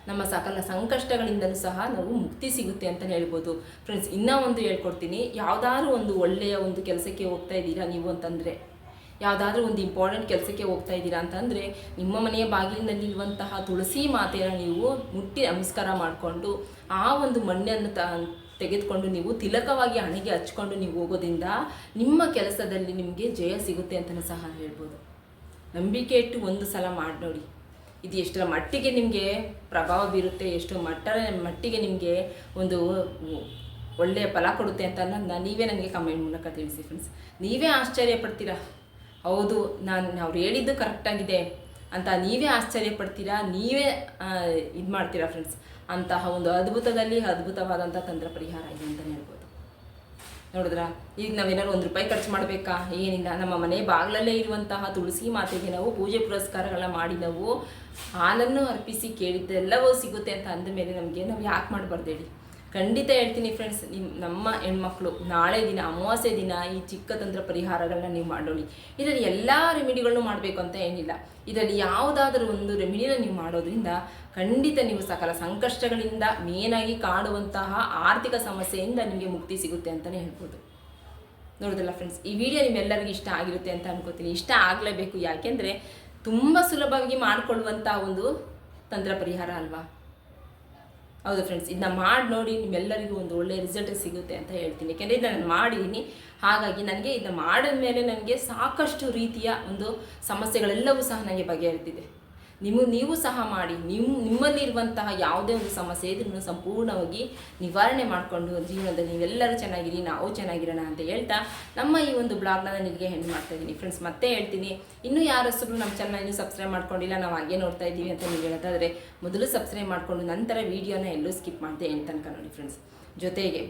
ನಮ್ಮ ಸಕಲ ಸಂಕಷ್ಟಗಳಿಂದಲೂ ಸಹ ನಾವು ಮುಕ್ತಿ ಸಿಗುತ್ತೆ ಅಂತಲೇ ಹೇಳ್ಬೋದು. ಫ್ರೆಂಡ್ಸ್ ಇನ್ನೂ ಒಂದು ಹೇಳ್ಕೊಡ್ತೀನಿ. ಯಾವುದಾದ್ರೂ ಒಂದು ಒಳ್ಳೆಯ ಒಂದು ಕೆಲಸಕ್ಕೆ ಹೋಗ್ತಾ ಇದ್ದೀರಾ ನೀವು ಅಂತಂದರೆ? ಯಾವುದಾದ್ರೂ ಒಂದು ಇಂಪಾರ್ಟೆಂಟ್ ಕೆಲಸಕ್ಕೆ ಹೋಗ್ತಾ ಇದ್ದೀರಾ ಅಂತಂದರೆ ನಿಮ್ಮ ಮನೆಯ ಬಾಗಿಲಿನಲ್ಲಿ ಇರುವಂತಹ ತುಳಸಿ ಮಾತೆಯನ್ನು ನೀವು ಮುಟ್ಟಿ ನಮಸ್ಕಾರ ಮಾಡಿಕೊಂಡು ಆ ಒಂದು ಮಣ್ಣನ್ನು ತ, ತೆಗೆದುಕೊಂಡು ನೀವು ತಿಲಕವಾಗಿ ಹಣೆಗೆ ಹಚ್ಕೊಂಡು ನೀವು ಹೋಗೋದ್ರಿಂದ ನಿಮ್ಮ ಕೆಲಸದಲ್ಲಿ ನಿಮಗೆ ಜಯ ಸಿಗುತ್ತೆ ಅಂತಲೂ ಸಹ ಹೇಳ್ಬೋದು. ನಂಬಿಕೆ ಇಟ್ಟು ಒಂದು ಸಲ ಮಾಡಿ ನೋಡಿ. ಇದು ಎಷ್ಟರ ಮಟ್ಟಿಗೆ ನಿಮಗೆ ಪ್ರಭಾವ ಬೀರುತ್ತೆ, ಎಷ್ಟು ಮಟ್ಟ ಮಟ್ಟಿಗೆ ನಿಮಗೆ ಒಂದು ಒಳ್ಳೆಯ ಫಲ ಕೊಡುತ್ತೆ ಅಂತ ಅನ್ನೋದನ್ನ ನೀವೇ ನನಗೆ ಕಮೆಂಟ್ ಮೂಲಕ ತಿಳಿಸಿ ಫ್ರೆಂಡ್ಸ್ ನೀವೇ ಆಶ್ಚರ್ಯ ಪಡ್ತೀರಾ ಹೌದು, ನಾನು ಅವ್ರು ಹೇಳಿದ್ದು ಕರೆಕ್ಟಾಗಿದೆ ಅಂತ ನೀವೇ ಆಶ್ಚರ್ಯ ಪಡ್ತೀರಾ? ನೀವೇ ಇದು ಮಾಡ್ತೀರಾ ಫ್ರೆಂಡ್ಸ್ ಅಂತಹ ಒಂದು ಅದ್ಭುತದಲ್ಲಿ ಅದ್ಭುತವಾದಂಥ ತಂತ್ರ ಪರಿಹಾರ ಇದೆ ಅಂತಲೇ ಹೇಳ್ಬೋದು. ನೋಡಿದ್ರಾ? ಈಗ ನಾವೇನಾದ್ರು ಒಂದು ರೂಪಾಯಿ ಖರ್ಚು ಮಾಡಬೇಕಾ? ಏನಿಲ್ಲ, ನಮ್ಮ ಮನೆ ಬಾಗಿಲಲ್ಲೇ ಇರುವಂತಹ ತುಳಸಿ ಮಾತೆಗೆ ನಾವು ಪೂಜೆ ಪುರಸ್ಕಾರಗಳನ್ನ ಮಾಡಿ ನಾವು ಹಾಲನ್ನು ಅರ್ಪಿಸಿ ಕೇಳಿದ್ದೆಲ್ಲವೂ ಸಿಗುತ್ತೆ ಅಂತ ಅಂದಮೇಲೆ ನಮಗೆ ನಾವು ಯಾಕೆ ಮಾಡಬಾರ್ದು ಖಂಡಿತ ಹೇಳ್ತೀನಿ ಫ್ರೆಂಡ್ಸ್ ನಿಮ್ಮ ನಮ್ಮ ಹೆಣ್ಮಕ್ಳು, ನಾಳೆ ದಿನ, ಅಮಾವಾಸ್ಯೆ ದಿನ ಈ ಚಿಕ್ಕ ತಂತ್ರ ಪರಿಹಾರಗಳನ್ನ ನೀವು ಮಾಡೋಳಿ. ಇದರಲ್ಲಿ ಎಲ್ಲ ರೆಮಿಡಿಗಳನ್ನು ಮಾಡಬೇಕು ಅಂತ ಏನಿಲ್ಲ. ಇದರಲ್ಲಿ ಯಾವುದಾದ್ರೂ ಒಂದು ರೆಮಿಡಿನ ನೀವು ಮಾಡೋದ್ರಿಂದ ಖಂಡಿತ ನೀವು ಸಕಲ ಸಂಕಷ್ಟಗಳಿಂದ ಮೇನಾಗಿ ಕಾಡುವಂತಹ ಆರ್ಥಿಕ ಸಮಸ್ಯೆಯಿಂದ ನಿಮಗೆ ಮುಕ್ತಿ ಸಿಗುತ್ತೆ ಅಂತಲೇ ಹೇಳ್ಬೋದು. ನೋಡೋದಲ್ಲ ಫ್ರೆಂಡ್ಸ್ ಈ ವಿಡಿಯೋ ನಿಮ್ಮೆಲ್ಲರಿಗೂ ಇಷ್ಟ ಆಗಿರುತ್ತೆ ಅಂತ ಅನ್ಕೋತೀನಿ. ಇಷ್ಟ ಆಗಲೇಬೇಕು. ಯಾಕೆಂದರೆ ತುಂಬ ಸುಲಭವಾಗಿ ಮಾಡಿಕೊಳ್ಳುವಂಥ ಒಂದು ತಂತ್ರ ಪರಿಹಾರ ಅಲ್ವಾ? ಹೌದು ಫ್ರೆಂಡ್ಸ್ ಇದನ್ನ ಮಾಡಿ ನೋಡಿ ನಿಮ್ಮೆಲ್ಲರಿಗೂ ಒಂದು ಒಳ್ಳೆಯ ರಿಸಲ್ಟ್ ಸಿಗುತ್ತೆ ಅಂತ ಹೇಳ್ತೀನಿ. ಯಾಕೆಂದರೆ ಇದನ್ನ ನಾನು ಮಾಡಿದ್ದೀನಿ ಹಾಗಾಗಿ ನನಗೆ ಇದನ್ನ ಮಾಡಿದ ಮೇಲೆ ನನಗೆ ಸಾಕಷ್ಟು ರೀತಿಯ ಒಂದು ಸಮಸ್ಯೆಗಳೆಲ್ಲವೂ ಸಹ ನನಗೆ ಬಗೆಹರಿದಿದೆ ನಿಮಗೆ ನೀವು ಸಹ ಮಾಡಿ ನಿಮ್ಮ ನಿಮ್ಮಲ್ಲಿರುವಂತಹ ಯಾವುದೇ ಒಂದು ಸಮಸ್ಯೆ ಇದ್ರೂ ಸಂಪೂರ್ಣವಾಗಿ ನಿವಾರಣೆ ಮಾಡಿಕೊಂಡು ಜೀವನದಲ್ಲಿ ನೀವೆಲ್ಲರೂ ಚೆನ್ನಾಗಿರಿ, ನಾವು ಚೆನ್ನಾಗಿರೋಣ ಅಂತ ಹೇಳ್ತಾ ನಮ್ಮ ಈ ಒಂದು ಬ್ಲಾಗ್ನ ನಿಮಗೆ ಹೆಣ್ಣು ಮಾಡ್ತಾ ಇದ್ದೀನಿ. ಫ್ರೆಂಡ್ಸ್ ಮತ್ತೆ ಹೇಳ್ತೀನಿ. ಇನ್ನೂ ಯಾರಷ್ಟು ನಮ್ಮ ಚಾನಲ್ ಇನ್ನೂ ಸಬ್ಸ್ಕ್ರೈಬ್ ಮಾಡ್ಕೊಂಡಿಲ್ಲ, ನಾವು ಹಾಗೆ ನೋಡ್ತಾ ಇದ್ದೀವಿ ಅಂತ ನೀವು ಹೇಳೋದಾದರೆ ಮೊದಲು ಸಬ್ಸ್ಕ್ರೈಬ್ ಮಾಡಿಕೊಂಡು ನಂತರ ವೀಡಿಯೋನ ಎಲ್ಲೂ ಸ್ಕಿಪ್ ಮಾಡಿದೆ ಏನು ತನಕ ನೋಡಿ ಫ್ರೆಂಡ್ಸ್ ಜೊತೆಗೆ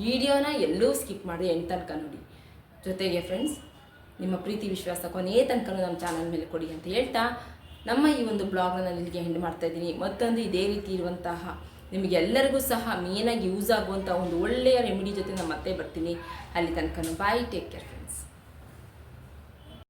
ವಿಡಿಯೋನ ಎಲ್ಲೂ ಸ್ಕಿಪ್ ಮಾಡಿ ಎಂಟು ತನಕ ನೋಡಿ. ಜೊತೆಗೆ ಫ್ರೆಂಡ್ಸ್ ನಿಮ್ಮ ಪ್ರೀತಿ ವಿಶ್ವಾಸ ಕೊನೆಯ ತನಕ ನಮ್ಮ ಚಾನಲ್ ಮೇಲೆ ಕೊಡಿ ಅಂತ ಹೇಳ್ತಾ ನಮ್ಮ ಈ ಒಂದು ಬ್ಲಾಗ್ನ ನಾನು ಇಲ್ಲಿಗೆ ಹೆಂಡ್ ಮಾಡ್ತಾ ಇದ್ದೀನಿ. ಮತ್ತೊಂದು ಇದೇ ರೀತಿ ಇರುವಂತಹ ನಿಮಗೆಲ್ಲರಿಗೂ ಸಹ ಮೇನಾಗಿ ಯೂಸ್ ಆಗುವಂಥ ಒಂದು ಒಳ್ಳೆಯ ರೆಮಿಡಿ ಜೊತೆ ನಾನು ಮತ್ತೆ ಬರ್ತೀನಿ. ಅಲ್ಲಿ ತನಕ ಬಾಯ್ ಟೇಕ್ ಕೇರ್